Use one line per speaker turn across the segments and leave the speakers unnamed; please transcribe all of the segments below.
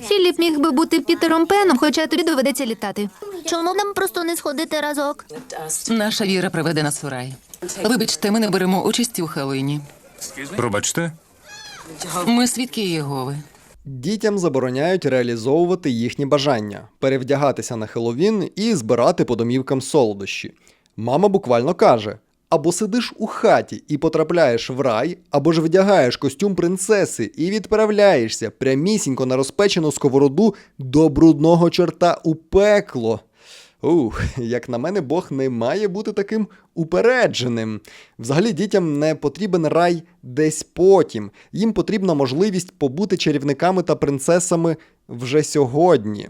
Філіп міг би бути Пітером Пеном, хоча тобі доведеться літати. Чому нам просто не сходити разок?
Наша віра приведе нас у рай. Вибачте, ми не беремо участі у Хеллоїні.
Пробачте,
Ми свідки Єгови.
Дітям забороняють реалізовувати їхні бажання, перевдягатися на Хеловін і збирати по домівкам солодощі. Мама буквально каже: або сидиш у хаті і потрапляєш в рай, або ж вдягаєш костюм принцеси і відправляєшся прямісінько на розпечену сковороду до брудного чорта у пекло. Ух, як на мене, Бог не має бути таким упередженим. Взагалі дітям не потрібен рай десь потім. Їм потрібна можливість побути чарівниками та принцесами вже сьогодні.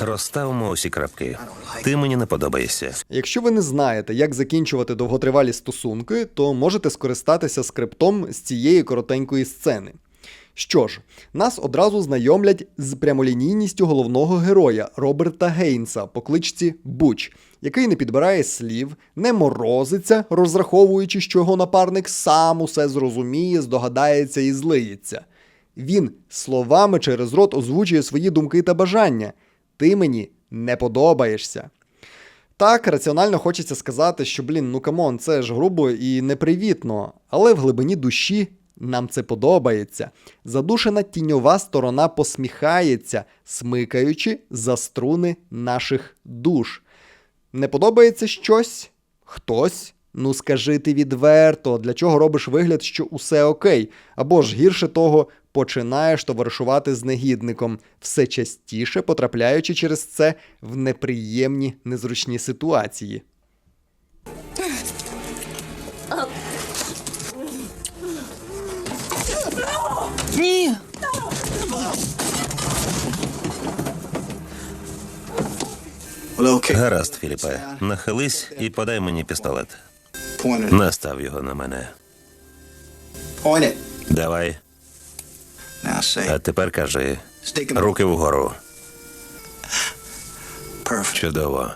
Розставимо усі крапки. Ти мені не подобаєшся.
Якщо ви не знаєте, як закінчувати довготривалі стосунки, то можете скористатися скриптом з цієї коротенької сцени. Що ж, нас одразу знайомлять з прямолінійністю головного героя Роберта Гейнса по кличці Буч, який не підбирає слів, не морозиться, розраховуючи, що його напарник сам усе зрозуміє, здогадається і злиється. Він словами через рот озвучує свої думки та бажання. Ти мені не подобаєшся. Так, раціонально хочеться сказати, що, блін, ну камон, це ж грубо і непривітно, але в глибині душі нам це подобається. Задушена тіньова сторона посміхається, смикаючи за струни наших душ. Не подобається щось? Хтось? Ну скажи ти відверто, для чого робиш вигляд, що усе окей, або ж гірше того, починаєш товаришувати з негідником, все частіше потрапляючи через це в неприємні незручні ситуації.
Ні.
Гаразд, Філіпе, нахились і подай мені пістолет. Настав його на мене. Давай. А тепер кажи. Руки вгору. Чудово.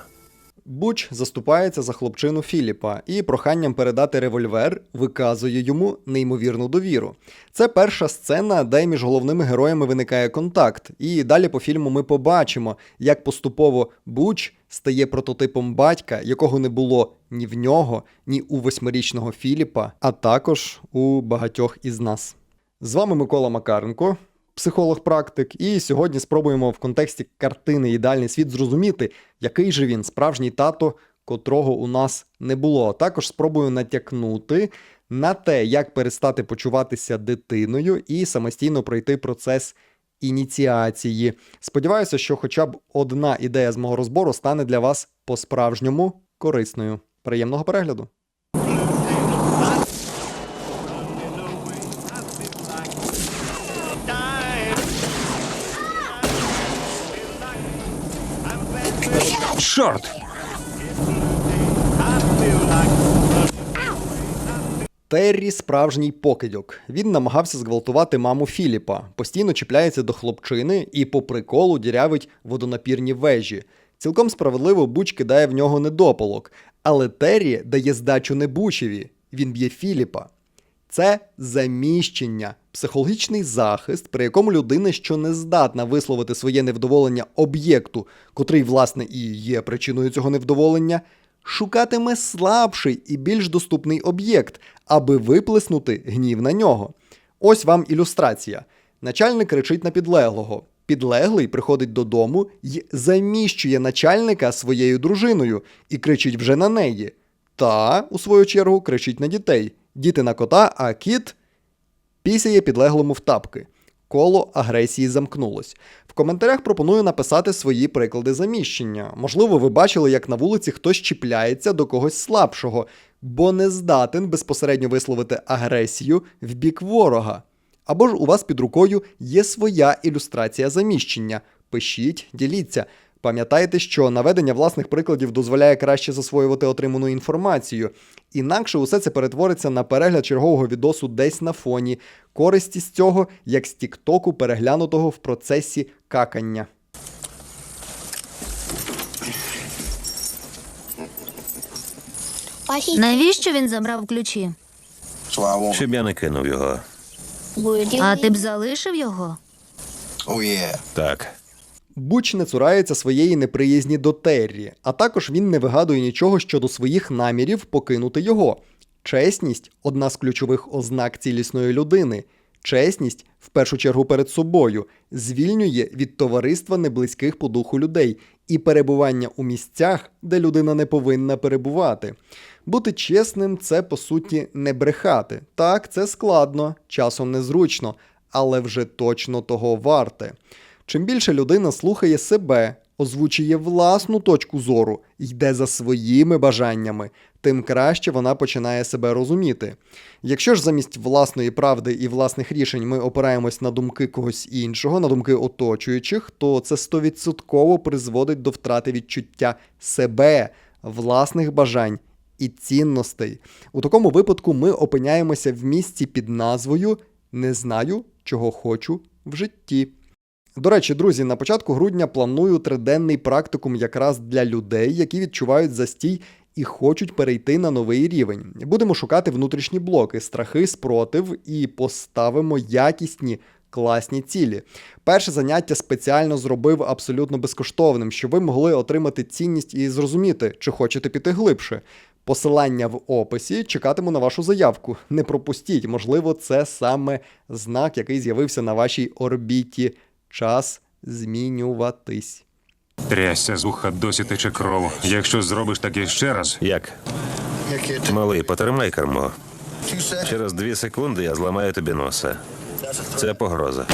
Буч заступається за хлопчину Філіпа і проханням передати револьвер виказує йому неймовірну довіру. Це перша сцена, де між головними героями виникає контакт. І далі по фільму ми побачимо, як поступово Буч стає прототипом батька, якого не було ні в нього, ні у восьмирічного Філіпа, а також у багатьох із нас. З вами Микола Макаренко, психолог-практик, і сьогодні спробуємо в контексті картини Ідеальний світ зрозуміти, який же він справжній тато, котрого у нас не було. Також спробую натякнути на те, як перестати почуватися дитиною і самостійно пройти процес ініціації. Сподіваюся, що хоча б одна ідея з мого розбору стане для вас по-справжньому корисною. Приємного перегляду!
Чорт!
Террі справжній покидьок. Він намагався зґвалтувати маму Філіпа, постійно чіпляється до хлопчини і по приколу дірявить водонапірні вежі. Цілком справедливо Буч кидає в нього недопалок, але Террі дає здачу не Бучеві, він б'є Філіпа. Це заміщення, психологічний захист, при якому людина, що не здатна висловити своє невдоволення об'єкту, котрий, власне, і є причиною цього невдоволення, шукатиме слабший і більш доступний об'єкт, аби виплеснути гнів на нього. Ось вам ілюстрація. Начальник кричить на підлеглого. Підлеглий приходить додому і заміщує начальника своєю дружиною і кричить вже на неї. Та, у свою чергу, кричить на дітей. Діти на кота, а кіт пісяє підлеглому в тапки. Коло агресії замкнулось. В коментарях пропоную написати свої приклади заміщення. Можливо, ви бачили, як на вулиці хтось чіпляється до когось слабшого, бо не здатен безпосередньо висловити агресію в бік ворога. Або ж у вас під рукою є своя ілюстрація заміщення. Пишіть, діліться. Пам'ятайте, що наведення власних прикладів дозволяє краще засвоювати отриману інформацію. Інакше усе це перетвориться на перегляд чергового відосу десь на фоні. Користі з цього, як з Тіктоку, переглянутого в процесі какання.
Навіщо він забрав ключі?
Щоб я не кинув його.
А ти б залишив його?
Oh, yeah.
Так.
Буч не цурається своєї неприязні до Террі, а також він не вигадує нічого щодо своїх намірів покинути його. Чесність одна з ключових ознак цілісної людини. Чесність, в першу чергу перед собою, звільнює від товариства неблизьких по духу людей і перебування у місцях, де людина не повинна перебувати. Бути чесним це по суті не брехати. Так, це складно, часом незручно, але вже точно того варте. Чим більше людина слухає себе, озвучує власну точку зору, йде за своїми бажаннями, тим краще вона починає себе розуміти. Якщо ж замість власної правди і власних рішень ми опираємось на думки когось іншого, на думки оточуючих, то це стовідсотково призводить до втрати відчуття себе, власних бажань і цінностей. У такому випадку ми опиняємося в місці під назвою Не знаю, чого хочу в житті. До речі, друзі, на початку грудня планую триденний практикум якраз для людей, які відчувають застій і хочуть перейти на новий рівень. Будемо шукати внутрішні блоки, страхи, спротив і поставимо якісні. Класні цілі. Перше заняття спеціально зробив абсолютно безкоштовним, щоб ви могли отримати цінність і зрозуміти, чи хочете піти глибше. Посилання в описі чекатиму на вашу заявку. Не пропустіть, можливо, це саме знак, який з'явився на вашій орбіті. Час змінюватись.
Трясся з уха досі тече кров. Якщо зробиш таке ще раз,
Як? Малий, потримай кермо. Через дві секунди я зламаю тобі носа. Це погроза.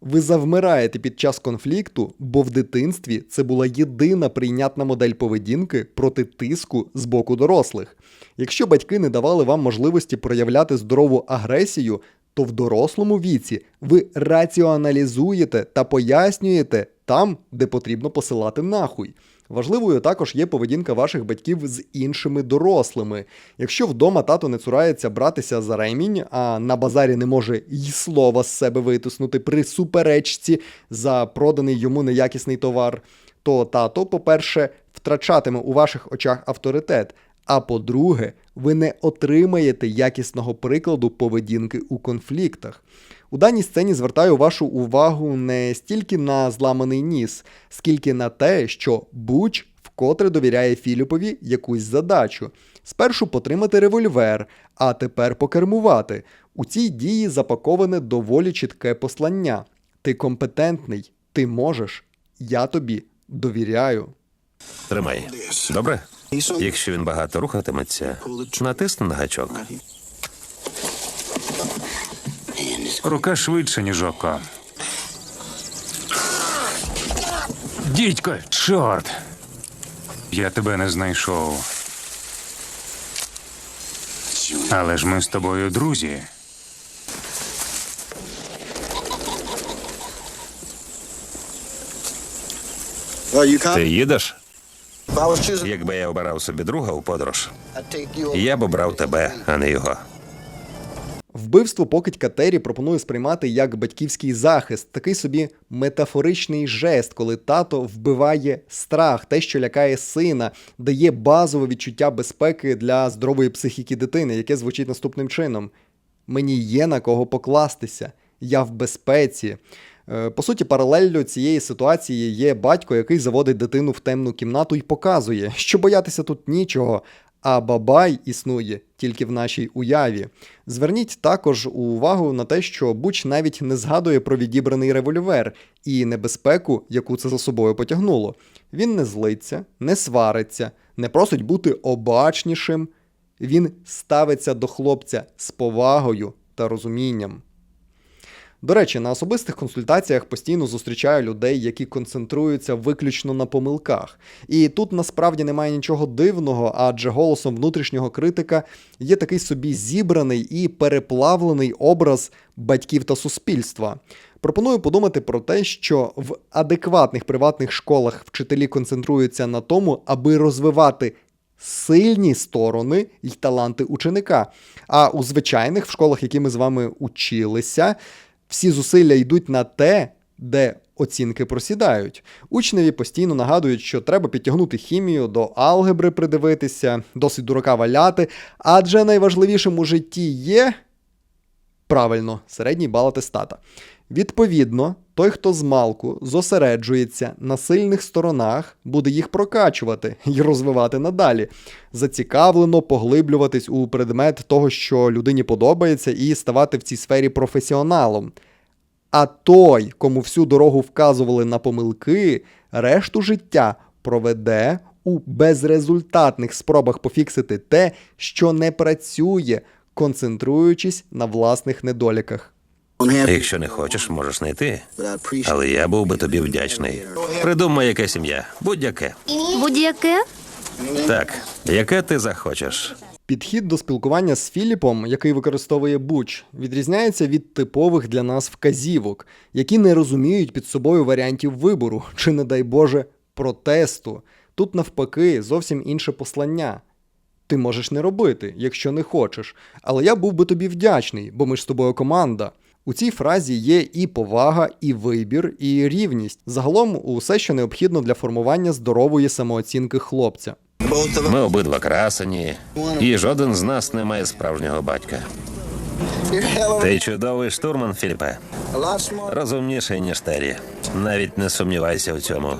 Ви завмираєте під час конфлікту, бо в дитинстві це була єдина прийнятна модель поведінки проти тиску з боку дорослих. Якщо батьки не давали вам можливості проявляти здорову агресію, то в дорослому віці ви раціоналізуєте та пояснюєте там, де потрібно посилати нахуй. Важливою також є поведінка ваших батьків з іншими дорослими. Якщо вдома тато не цурається братися за ремінь, а на базарі не може й слова з себе витиснути при суперечці за проданий йому неякісний товар, то тато, по-перше, втрачатиме у ваших очах авторитет. А по-друге, ви не отримаєте якісного прикладу поведінки у конфліктах. У даній сцені звертаю вашу увагу не стільки на зламаний ніс, скільки на те, що Буч вкотре довіряє Філіпові якусь задачу. Спершу потримати револьвер, а тепер покермувати. У цій дії запаковане доволі чітке послання. Ти компетентний, ти можеш, я тобі довіряю.
Тримай. Добре? Якщо він багато рухатиметься, натисни на гачок.
рука швидше, ніж око. Дідько, чорт! Я тебе не знайшов. Але ж ми з тобою друзі.
Ти їдеш? Якби я обирав собі друга у подорож, я б обрав тебе, а не його.
Вбивство покидька Террі пропоную сприймати як батьківський захист, такий собі метафоричний жест, коли тато вбиває страх, те, що лякає сина, дає базове відчуття безпеки для здорової психіки дитини, яке звучить наступним чином: мені є на кого покластися, я в безпеці. Е, По суті, паралеллю цієї ситуації є батько, який заводить дитину в темну кімнату і показує, що боятися тут нічого, а бабай існує тільки в нашій уяві. Зверніть також увагу на те, що Буч навіть не згадує про відібраний револьвер і небезпеку, яку це за собою потягнуло. Він не злиться, не свариться, не просить бути обачнішим. Він ставиться до хлопця з повагою та розумінням. До речі, на особистих консультаціях постійно зустрічаю людей, які концентруються виключно на помилках. І тут насправді немає нічого дивного, адже голосом внутрішнього критика є такий собі зібраний і переплавлений образ батьків та суспільства. Пропоную подумати про те, що в адекватних приватних школах вчителі концентруються на тому, аби розвивати сильні сторони й таланти ученика. А у звичайних в школах, які ми з вами училися, всі зусилля йдуть на те, де оцінки просідають. Учневі постійно нагадують, що треба підтягнути хімію, до алгебри придивитися, досить дурака валяти, адже найважливішим у житті є Правильно, середній бал атестата. Відповідно, той, хто з малку зосереджується на сильних сторонах, буде їх прокачувати і розвивати надалі, зацікавлено поглиблюватись у предмет того, що людині подобається, і ставати в цій сфері професіоналом. А той, кому всю дорогу вказували на помилки, решту життя проведе у безрезультатних спробах пофіксити те, що не працює, концентруючись на власних недоліках.
Якщо не хочеш, можеш знайти. Але я був би тобі вдячний. Придумай яке сім'я, будь-яке.
Будь-яке?
Так, яке ти захочеш.
Підхід до спілкування з Філіпом, який використовує Буч, відрізняється від типових для нас вказівок, які не розуміють під собою варіантів вибору чи, не дай Боже, протесту. Тут навпаки зовсім інше послання. Ти можеш не робити, якщо не хочеш, але я був би тобі вдячний, бо ми ж з тобою команда. У цій фразі є і повага, і вибір, і рівність. Загалом усе, що необхідно для формування здорової самооцінки хлопця.
Ми обидва красені, і жоден з нас не має справжнього батька. Ти чудовий штурман, Філіпе. Розумніший, ніж Террі. Навіть не сумнівайся у цьому.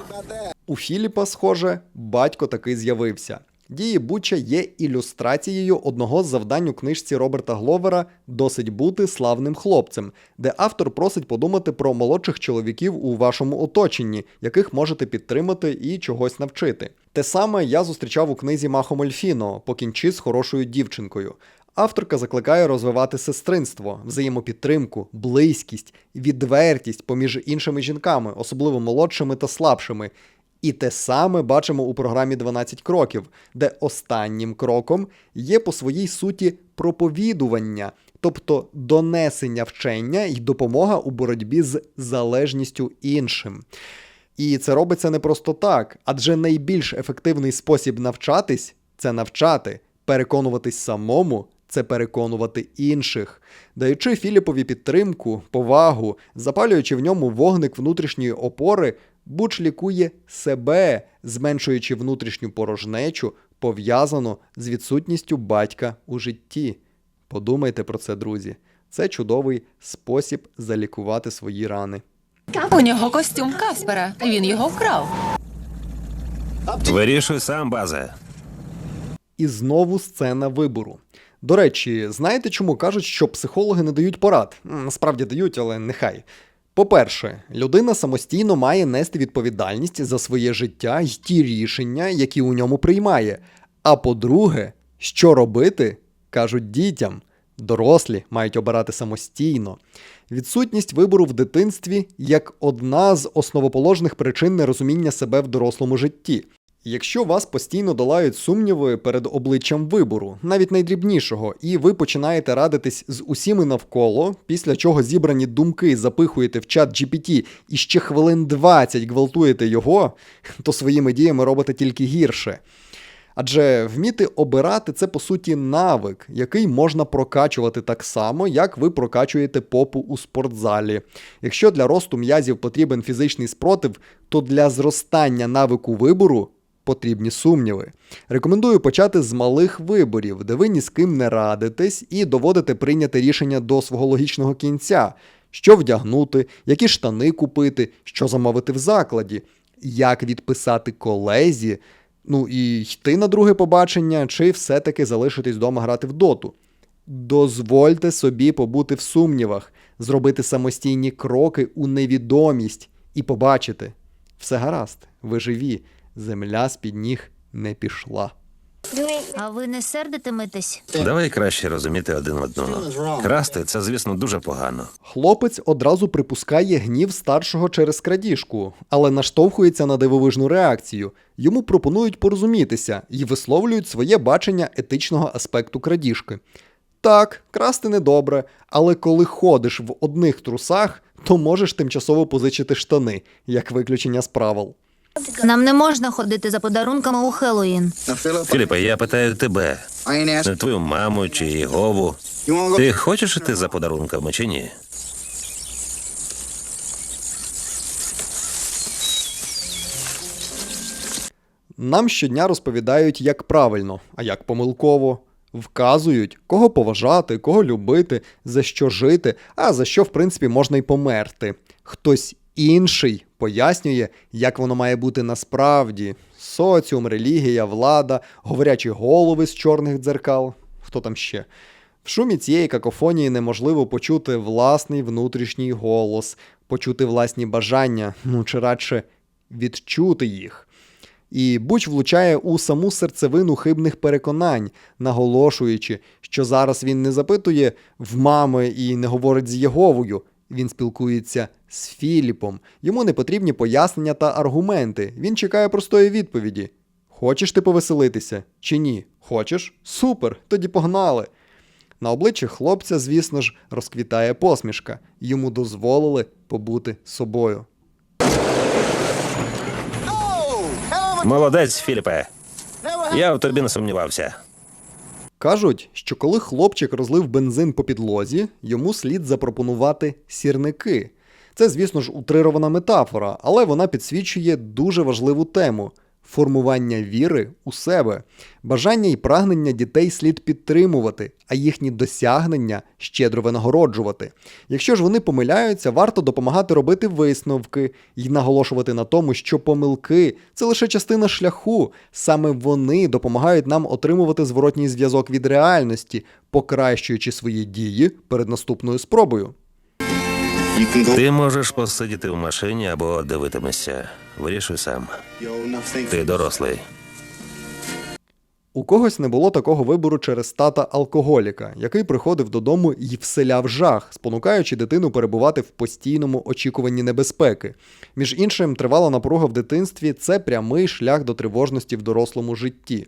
У Філіпа, схоже, батько таки з'явився. Дії Буча є ілюстрацією одного з завдань у книжці Роберта Гловера Досить бути славним хлопцем, де автор просить подумати про молодших чоловіків у вашому оточенні, яких можете підтримати і чогось навчити. Те саме я зустрічав у книзі Махо Мольфіно Покінчи з хорошою дівчинкою. Авторка закликає розвивати сестринство, взаємопідтримку, близькість, відвертість поміж іншими жінками, особливо молодшими та слабшими. І те саме бачимо у програмі 12 кроків, де останнім кроком є по своїй суті проповідування, тобто донесення вчення і допомога у боротьбі з залежністю іншим. І це робиться не просто так, адже найбільш ефективний спосіб навчатись це навчати, переконуватись самому. Це переконувати інших, даючи Філіпові підтримку, повагу, запалюючи в ньому вогник внутрішньої опори, Буч лікує себе, зменшуючи внутрішню порожнечу, пов'язану з відсутністю батька у житті. Подумайте про це, друзі. Це чудовий спосіб залікувати свої рани.
У нього костюм Каспера. Він його вкрав.
Вирішуй сам, базе.
І знову сцена вибору. До речі, знаєте, чому кажуть, що психологи не дають порад? Насправді дають, але нехай. По-перше, людина самостійно має нести відповідальність за своє життя й ті рішення, які у ньому приймає. А по-друге, що робити, кажуть дітям. Дорослі мають обирати самостійно. Відсутність вибору в дитинстві як одна з основоположних причин нерозуміння себе в дорослому житті. Якщо вас постійно долають сумніви перед обличчям вибору, навіть найдрібнішого, і ви починаєте радитись з усіми навколо, після чого зібрані думки запихуєте в чат GPT і ще хвилин 20 гвалтуєте його, то своїми діями робите тільки гірше. Адже вміти обирати це по суті навик, який можна прокачувати так само, як ви прокачуєте попу у спортзалі. Якщо для росту м'язів потрібен фізичний спротив, то для зростання навику вибору потрібні сумніви. Рекомендую почати з малих виборів, де ви ні з ким не радитесь і доводите прийняти рішення до свого логічного кінця. Що вдягнути, які штани купити, що замовити в закладі, як відписати колезі, ну і йти на друге побачення, чи все-таки залишитись вдома грати в доту. Дозвольте собі побути в сумнівах, зробити самостійні кроки у невідомість і побачити. Все гаразд, ви живі, земля з-під ніг не пішла.
А ви не сердитиметесь?
Давай краще розуміти один одного. Красти це, звісно, дуже погано.
Хлопець одразу припускає гнів старшого через крадіжку, але наштовхується на дивовижну реакцію. Йому пропонують порозумітися і висловлюють своє бачення етичного аспекту крадіжки. Так, красти недобре, але коли ходиш в одних трусах, то можеш тимчасово позичити штани, як виключення з правил.
Нам не можна ходити за подарунками у Хеллоїн.
Філіпе, я питаю тебе, не твою маму чи Єгову. Ти хочеш іти за подарунками чи ні?
Нам щодня розповідають, як правильно, а як помилково. вказують, кого поважати, кого любити, за що жити, а за що, в принципі, можна й померти. Хтось інший пояснює, як воно має бути насправді. Соціум, релігія, влада, говорячі голови з чорних дзеркал. Хто там ще? В шумі цієї какофонії неможливо почути власний внутрішній голос, почути власні бажання, ну чи радше відчути їх. І Буч влучає у саму серцевину хибних переконань, наголошуючи, що зараз він не запитує в мами і не говорить з Єговою. Він спілкується з Філіпом. Йому не потрібні пояснення та аргументи. Він чекає простої відповіді: Хочеш ти повеселитися чи ні? Хочеш? Супер! Тоді погнали. На обличчі хлопця, звісно ж, розквітає посмішка. Йому дозволили побути собою.
Молодець, Філіпе. Я в тобі не сумнівався.
Кажуть, що коли хлопчик розлив бензин по підлозі, йому слід запропонувати сірники. Це, звісно ж, утрирована метафора, але вона підсвічує дуже важливу тему формування віри у себе. Бажання і прагнення дітей слід підтримувати, а їхні досягнення щедро винагороджувати. Якщо ж вони помиляються, варто допомагати робити висновки і наголошувати на тому, що помилки це лише частина шляху. Саме вони допомагають нам отримувати зворотній зв'язок від реальності, покращуючи свої дії перед наступною спробою.
Ти можеш посидіти в машині або дивитимешся. Вирішуй сам. Ти дорослий.
У когось не було такого вибору через тата алкоголіка, який приходив додому і вселяв жах, спонукаючи дитину перебувати в постійному очікуванні небезпеки. Між іншим, тривала напруга в дитинстві це прямий шлях до тривожності в дорослому житті.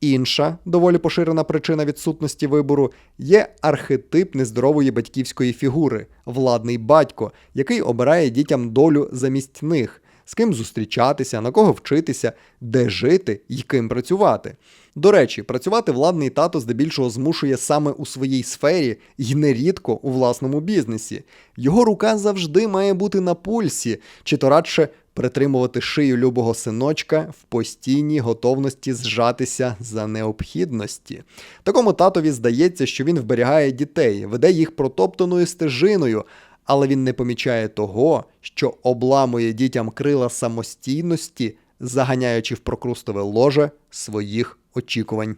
Інша доволі поширена причина відсутності вибору є архетип нездорової батьківської фігури владний батько, який обирає дітям долю замість них, з ким зустрічатися, на кого вчитися, де жити і ким працювати. До речі, працювати владний тато здебільшого змушує саме у своїй сфері і нерідко у власному бізнесі. Його рука завжди має бути на пульсі, чи то радше притримувати шию любого синочка в постійній готовності зжатися за необхідності. Такому татові здається, що він вберігає дітей, веде їх протоптаною стежиною, але він не помічає того, що обламує дітям крила самостійності, заганяючи в прокрустове ложе своїх очікувань.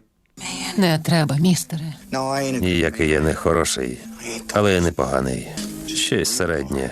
Не треба, містере.
Ніякий я не хороший, але я не поганий. Щось середнє.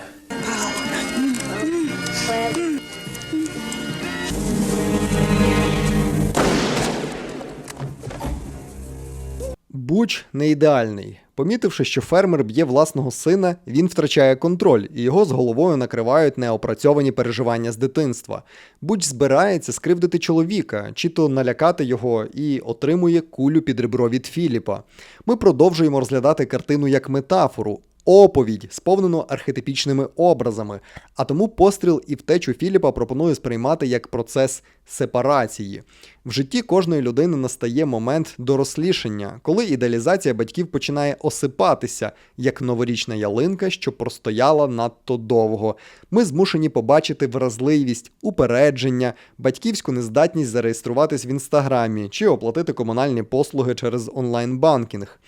Буч не ідеальний. Помітивши, що фермер б'є власного сина, він втрачає контроль, і його з головою накривають неопрацьовані переживання з дитинства. Буч збирається скривдити чоловіка, чи то налякати його і отримує кулю під ребро від Філіпа. Ми продовжуємо розглядати картину як метафору. Оповідь, сповнену архетипічними образами, а тому постріл і втечу Філіпа пропоную сприймати як процес сепарації. В житті кожної людини настає момент дорослішання, коли ідеалізація батьків починає осипатися, як новорічна ялинка, що простояла надто довго. Ми змушені побачити вразливість, упередження, батьківську нездатність зареєструватись в інстаграмі чи оплатити комунальні послуги через онлайн-банкінг.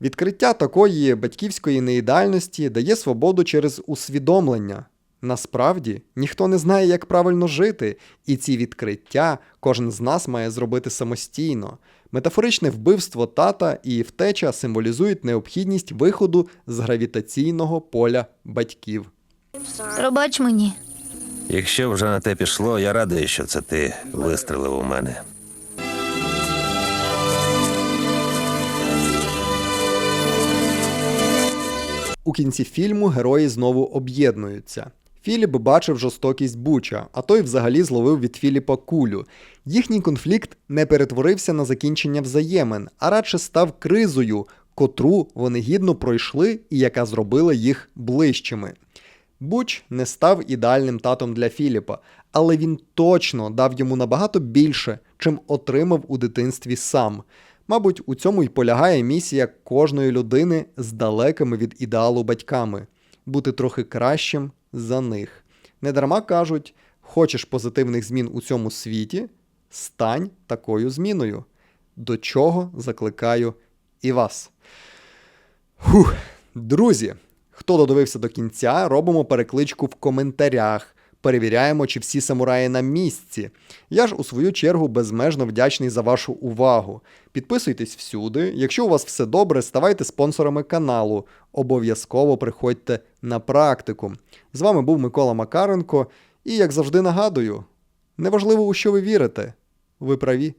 Відкриття такої батьківської неідеальності дає свободу через усвідомлення. Насправді ніхто не знає, як правильно жити, і ці відкриття кожен з нас має зробити самостійно. Метафоричне вбивство тата і втеча символізують необхідність виходу з гравітаційного поля батьків.
Пробач мені.
Якщо вже на те пішло, я радий, що це ти вистрелив у мене.
У кінці фільму герої знову об'єднуються. Філіп бачив жорстокість Буча, а той взагалі зловив від Філіпа кулю. Їхній конфлікт не перетворився на закінчення взаємин, а радше став кризою, котру вони гідно пройшли і яка зробила їх ближчими. Буч не став ідеальним татом для Філіпа, але він точно дав йому набагато більше, чим отримав у дитинстві сам. Мабуть, у цьому й полягає місія кожної людини з далекими від ідеалу батьками бути трохи кращим за них. Недарма кажуть, хочеш позитивних змін у цьому світі, стань такою зміною. до чого закликаю і вас. Фух, друзі, хто додивився до кінця, робимо перекличку в коментарях. Перевіряємо, чи всі самураї на місці. Я ж у свою чергу безмежно вдячний за вашу увагу. Підписуйтесь всюди. Якщо у вас все добре, ставайте спонсорами каналу. Обов'язково приходьте на практику. З вами був Микола Макаренко. І як завжди нагадую, неважливо, у що ви вірите, ви праві.